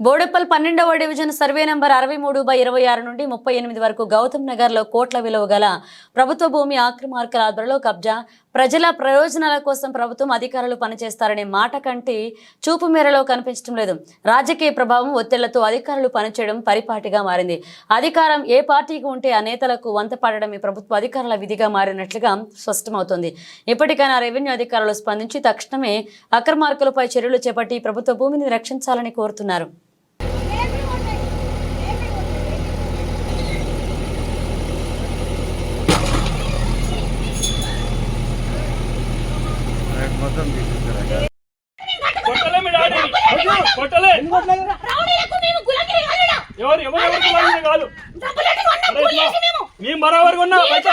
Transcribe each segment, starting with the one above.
బోడెప్పల్ పన్నెండవ division survey number అరవై మూడు బై ఇరవై ఆరు నుండి ముప్పై ఎనిమిది వరకు గౌతమ్ నగర్లో కోట్ల విలువ గల ప్రభుత్వ భూమి ఆక్రమార్కుల ఆధ్వర్యంలో కబ్జా ప్రజల ప్రయోజనాల కోసం ప్రభుత్వం అధికారులు పనిచేస్తారనే మాట కంటే చూపు మేరలో కనిపించడం లేదు. రాజకీయ ప్రభావం ఒత్తిళ్ళతో అధికారులు పనిచేయడం పరిపాటిగా మారింది. అధికారం ఏ పార్టీకి ఉంటే ఆ నేతలకు వంత పాడడం ఈ ప్రభుత్వ అధికారుల విధిగా మారినట్లుగా స్పష్టమవుతోంది. ఇప్పటికైనా రెవెన్యూ అధికారులు స్పందించి తక్షణమే అక్రమార్కులపై చర్యలు చేపట్టి ప్రభుత్వ భూమిని రక్షించాలని కోరుతున్నారు. ఎవరు ఎవరు కాదు కొన్నాం, మేము. బరాబర్ ఉన్నా పైసా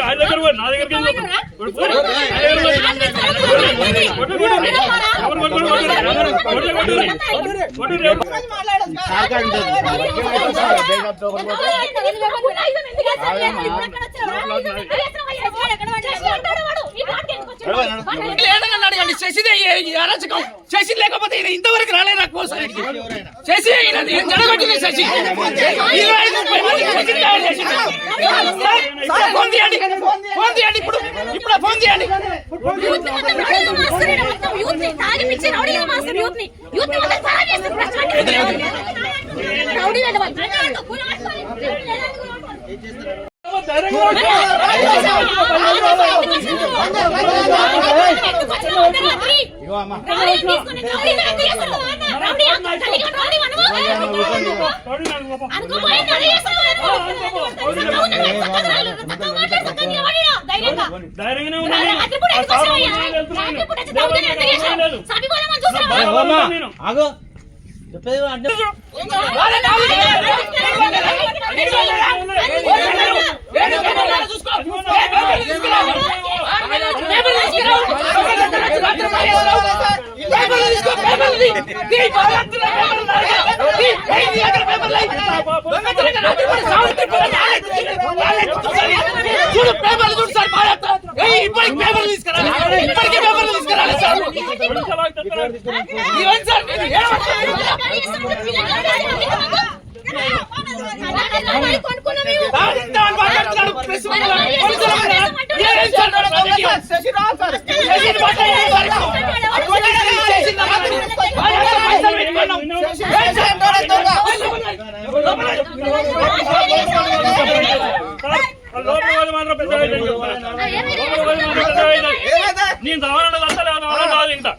ఆయన దగ్గర అడగండి శశిదే ఈ- ఈ అరాచకం శశి లేకపోతే ఈయన ఇంతవరకు రాలే నాకు కోసం శశి ఈయన ఏం జరగబట్టింది శశి సార్, ఫోన్ తీయండి ఇప్పుడు ఇప్పుడు ఫోన్ తీయండి ధైర్యంగా ఉండు. కొట్టు, నన్ను పాపం. ఆగో చెప్పేది అంటే. చూడు పేపర్లు ఇప్పటికి పేపర్లు తీసుకురాలి. ఇప్పటికీ పేపర్లు తీసుకురాలి సార్. ఇవ్వండి సార్ నేను ఏమంటాను? నేను రావాలన్నది అసలు ఇంకా